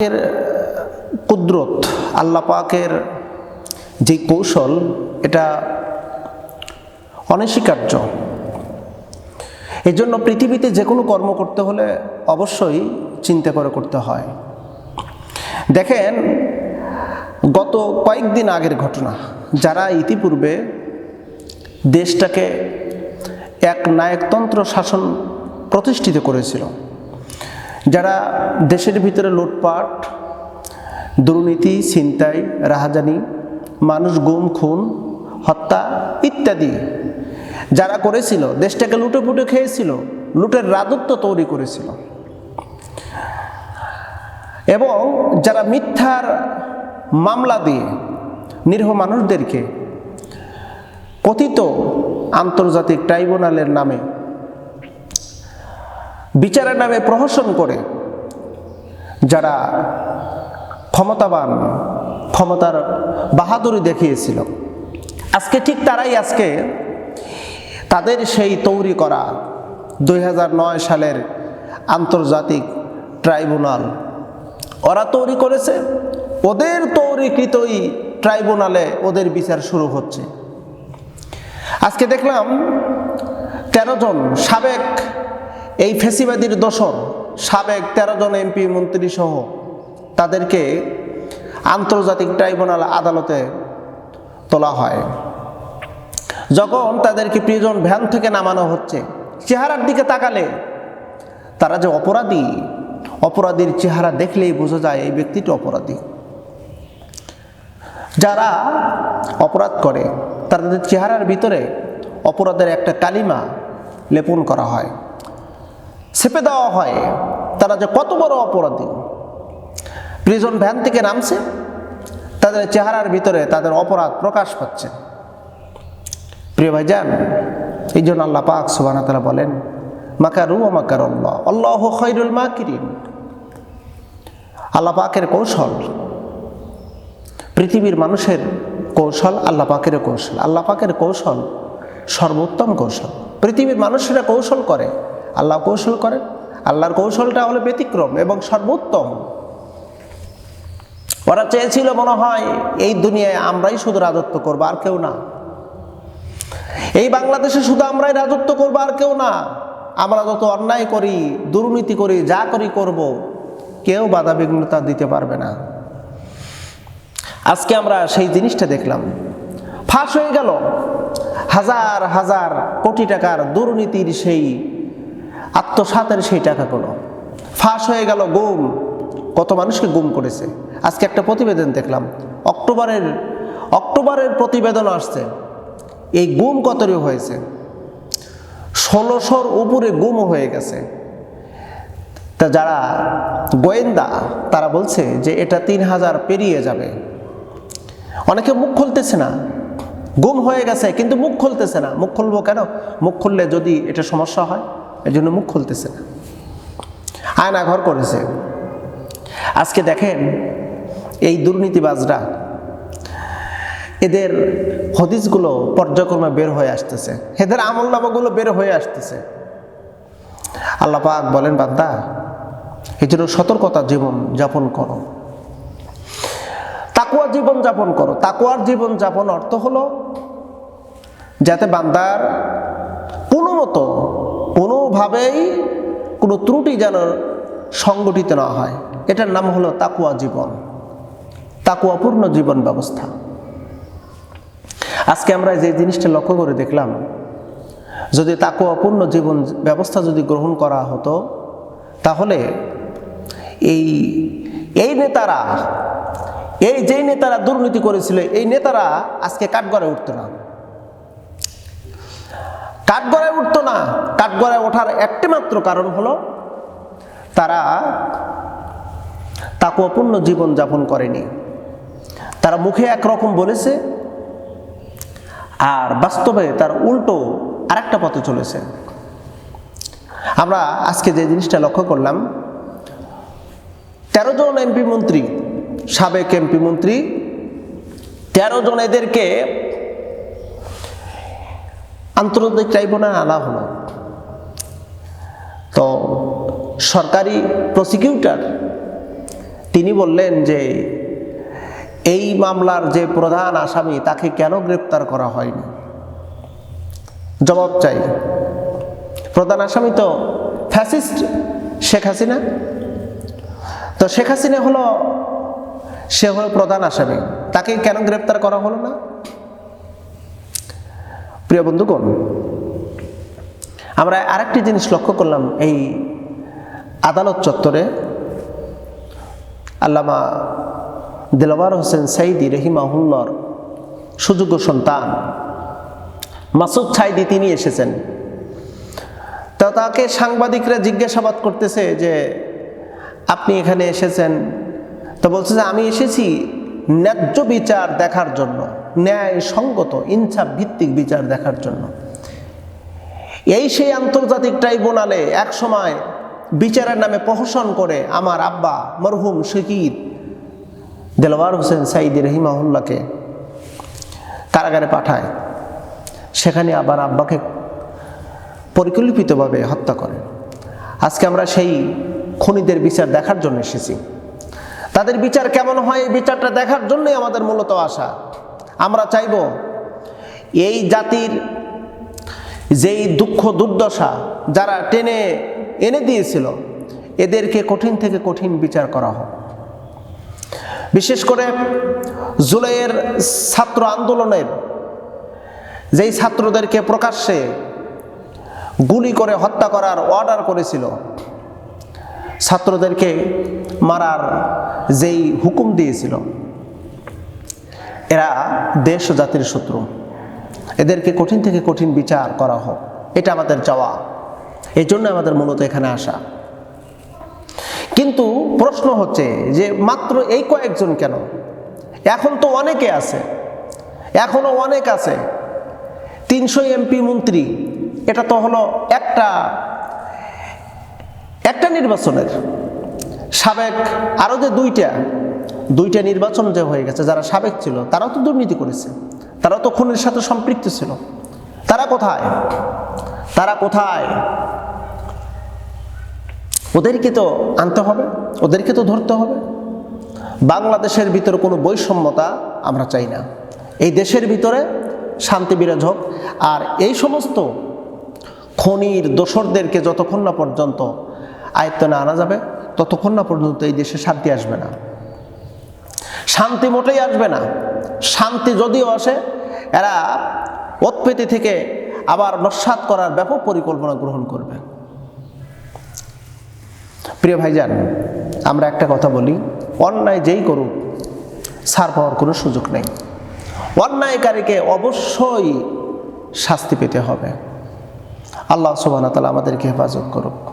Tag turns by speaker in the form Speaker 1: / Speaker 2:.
Speaker 1: এর কুদরত, আল্লাহ পাকের যে কৌশল, এটা অনস্বীকার্য। এজন্য পৃথিবীতে যে কোনো কর্ম করতে হলে অবশ্যই চিন্তা করে করতে হয়। দেখেন, গত কয়েকদিন আগের ঘটনা, যারা ইতিপূর্বে দেশটাকে এক নায়কতন্ত্র শাসন প্রতিষ্ঠিত করেছিল যারা দেশের ভিতরে লুটপাট, দুর্নীতি, ছিনতাই, রাহাজানি, মানুষ গুম, খুন, হত্যা ইত্যাদি যারা করেছিল, দেশটাকে লুটে পুটে খেয়েছিল, লুটের রাজত্ব তৈরি করেছিল। এবং যারা মিথ্যার মামলা দিয়ে নিরীহ মানুষদেরকে কথিত আন্তর্জাতিক ট্রাইব্যুনালের নামে বিচারের নামে প্রহসন করে, যারা ক্ষমতাবান, ক্ষমতার বাহাদুরি দেখিয়েছিল। আজকে ঠিক তারাই আজকে তাদের সেই তৈরি করা দুই হাজার নয় সালের আন্তর্জাতিক ট্রাইব্যুনাল। ওরা তৈরি করেছে, ওদের তৈরিকৃতই ট্রাইব্যুনালে ওদের বিচার শুরু হচ্ছে। আজকে দেখলাম তেরো জন সাবেক এই ফেসিবাদীর দোসর সাবেক তেরো জন এমপি, মন্ত্রী সহ তাদেরকে আন্তর্জাতিক ট্রাইব্যুনাল আদালতে তোলা হয়। যখন তাদেরকে প্রিজন ভ্যান থেকে নামানো হচ্ছে, চেহারার দিকে তাকালে তারা যে অপরাধী, অপরাধীর চেহারা দেখলেই বোঝা যায় এই ব্যক্তিটি অপরাধী। যারা অপরাধ করে, তাদের চেহারার ভিতরে অপরাধের একটা কালিমা লেপন করা হয়। ছেপে দেওয়া হয়। তারা যে কত বড় অপরাধী। প্রিজন ভ্যান থেকে নামছে। তাদের চেহারার ভিতরে তাদের অপরাধ প্রকাশ পাচ্ছে। প্রিয় ভাইজান, এই জন্য আল্লাহ পাক সুবানা তারা বলেন, মাকারু মাকার আল্লাহ আল্লাহ খৈরুল মাকিরিন। আল্লাহ পাকের কৌশল। পৃথিবীর মানুষের কৌশল আল্লাহ পাকের কৌশল। আল্লাহ পাকের কৌশল সর্বোত্তম কৌশল। পৃথিবীর মানুষেরা কৌশল করে। আল্লাহ কৌশল করেন। আল্লাহর কৌশলটা হলো ব্যতিক্রম এবং সর্বোত্তম। ওরা চেয়েছিল মনে হয়, এই দুনিয়ায় আমরাই শুধু রাজত্ব করব, আর কেউ না। এই বাংলাদেশে শুধু আমরাই রাজত্ব করব, আর কেউ না। আমরা যত অন্যায় করি, দুর্নীতি করি, যা করি করব, কেউ বাধা বিঘ্নতা দিতে পারবে না। আজকে আমরা সেই জিনিসটা দেখলাম। ফাঁস হয়ে গেল। হাজার হাজার কোটি টাকার দুর্নীতির সেই আত্মসাতের সেই টাকাগুলো। ফাঁস হয়ে গেল গুম। কত মানুষকে গুম করেছে। আজকে একটা প্রতিবেদন দেখলাম। অক্টোবরের অক্টোবরের প্রতিবেদন আসছে। এই গুম কতরি হয়েছে? ষোলোশোর উপরে গুম হয়ে গেছে। তা যারা গোয়েন্দা, তারা বলছে যে এটা তিন হাজার পেরিয়ে যাবে। অনেকে মুখ খুলতেছে না। গুম হয়ে গেছে, কিন্তু মুখ খুলতেছে না। মুখ খুলবো কেন? মুখ খুললে যদি এটা সমস্যা হয় এই জন্য মুখ খুলতেছে না। আয়না ঘর করেছে। আজকে দেখেন এই দুর্নীতিবাজরা, এদের হদিসগুলো পর্যায়ক্রমে বের হয়ে আসতেছে। এদের আমল নামাগুলো বের হয়ে আসতেছে। আল্লাহ পাক বলেন, বান্দা, এই জন্য সতর্কতা জীবন যাপন করো। তাকুয়া জীবন যাপন করো। তাকুয়ার জীবন যাপন অর্থ হলো যাতে বান্দার কোনো মতো কোনোভাবেই কোনো ত্রুটি যেন সংগঠিত না হয়। এটার নাম হলো তাকুয়া জীবন। তাকুয়াপূর্ণ জীবন ব্যবস্থা। আজকে আমরা যে জিনিসটা লক্ষ্য করে দেখলাম, যদি তাকুয়াপূর্ণ জীবন ব্যবস্থা যদি গ্রহণ করা হতো, তাহলে এই এই নেতারা, এই যেই নেতারা দুর্নীতি করেছিল, এই নেতারা আজকে কাঠগড়ায় উঠতো না। কাঠগড়ায় উঠতো না। কাঠগড়ায় ওঠার একটি মাত্র কারণ হলো তারা তাকুয়াপূর্ণ জীবন যাপন করেনি। তারা মুখে একরকম বলেছে আর বাস্তবে তার উল্টো আরেকটা পথে চলেছে। আমরা আজকে যে জিনিসটা লক্ষ্য করলাম, তেরো জন এমপি মন্ত্রী, সাবেক এমপি মন্ত্রী, তেরো জন এদেরকে আন্তর্জাতিক ট্রাইব্যুনাল আনা হলো। তো সরকারি প্রসিকিউটর, তিনি বললেন যে এই মামলার যে প্রধান আসামি, তাকে কেন গ্রেপ্তার করা হয়নি? জবাব চাই। প্রধান আসামি তো ফ্যাসিস্ট শেখ হাসিনা। তো শেখ হাসিনা হলো, সে হলো প্রধান আসামি। তাকে কেন গ্রেপ্তার করা হলো না? প্রিয় বন্ধুগণ, আমরা আরেকটি জিনিস লক্ষ্য করলাম এই আদালত চত্বরে আল্লামা দিলবার হোসেন সাইদি রহিমাহুল্লর সুযোগ্য সন্তান মাসুদ সাইদি তিনি এসেছেন। তো তাকে সাংবাদিকরা জিজ্ঞাসাবাদ করতেছে যে, আপনি এখানে এসেছেন? তো বলছে যে, আমি এসেছি ন্যায্য বিচার দেখার জন্য। ন্যায় সঙ্গত ইনসাফ ভিত্তিক বিচার দেখার জন্য। এই সেই আন্তর্জাতিক ট্রাইব্যুনালে এক সময় বিচারের নামে প্রহসন করে আমার আব্বা মরহুম শহীদ দেলওয়ার হোসেন সাইদি রহিমাহুল্লাহকে কারাগারে পাঠায়। সেখানে আবার আব্বাকে পরিকল্পিতভাবে হত্যা করে। আজকে আমরা সেই খুনিদের বিচার দেখার জন্য এসেছি। তাদের বিচার কেমন হয় এই বিচারটা দেখার জন্যই আমাদের মূলত আসা আমরা চাইব এই জাতির যেই দুঃখ দুর্দশা যারা টেনে এনে দিয়েছিল, এদেরকে কঠিন থেকে কঠিন বিচার করা হোক। বিশেষ করে জুলাইয়ের ছাত্র আন্দোলনের যেই ছাত্রদেরকে প্রকাশ্যে গুলি করে হত্যা করার অর্ডার করেছিল, ছাত্রদেরকে মারার যেই হুকুম দিয়েছিল এরা দেশ ও জাতির শত্রু। এদেরকে কঠিন থেকে কঠিন বিচার করা হোক। এটা আমাদের চাওয়া। এই জন্য আমাদের মূলত এখানে আসা। কিন্তু প্রশ্ন হচ্ছে যে মাত্র এই কয়েকজন কেন? এখন তো অনেকে আছে। এখনও অনেক আছে। তিনশো এমপি মন্ত্রী, এটা তো হলো একটা একটা নির্বাচনের সাবেক আরও যে দুইটা দুইটা নির্বাচন যে হয়ে গেছে, যারা সাবেক ছিল, তারাও তো দুর্নীতি করেছে। তারাও তো খুনের সাথে সম্পৃক্ত ছিল। তারা কোথায়? তারা কোথায়? ওদেরকে তো আনতে হবে, ওদেরকে তো ধরতে হবে। বাংলাদেশের ভিতরে কোনো বৈষম্যতা আমরা চাই না। এই দেশের ভিতরে শান্তি বিরাজ হোক, আর এই সমস্ত খনির দোসরদেরকে যতক্ষণ না পর্যন্ত আয়ত্ত না আনা যাবে, ততক্ষণ না পর্যন্ত এই দেশে শান্তি আসবে না। শান্তি মোটেই আসবে না। শান্তি যদিও আসে, এরা উৎপত্তি থেকে আবার নস্বাত করার ব্যাপক পরিকল্পনা গ্রহণ করবে। প্রিয় ভাইজান, আমরা একটা কথা বলি, অন্যায় যেই করুক, ছাড় পাওয়ার কোনো সুযোগ নেই। অন্যায়কারীকে অবশ্যই শাস্তি পেতে হবে। আল্লাহ সুবাহ তালা আমাদেরকে হেফাজত করুক।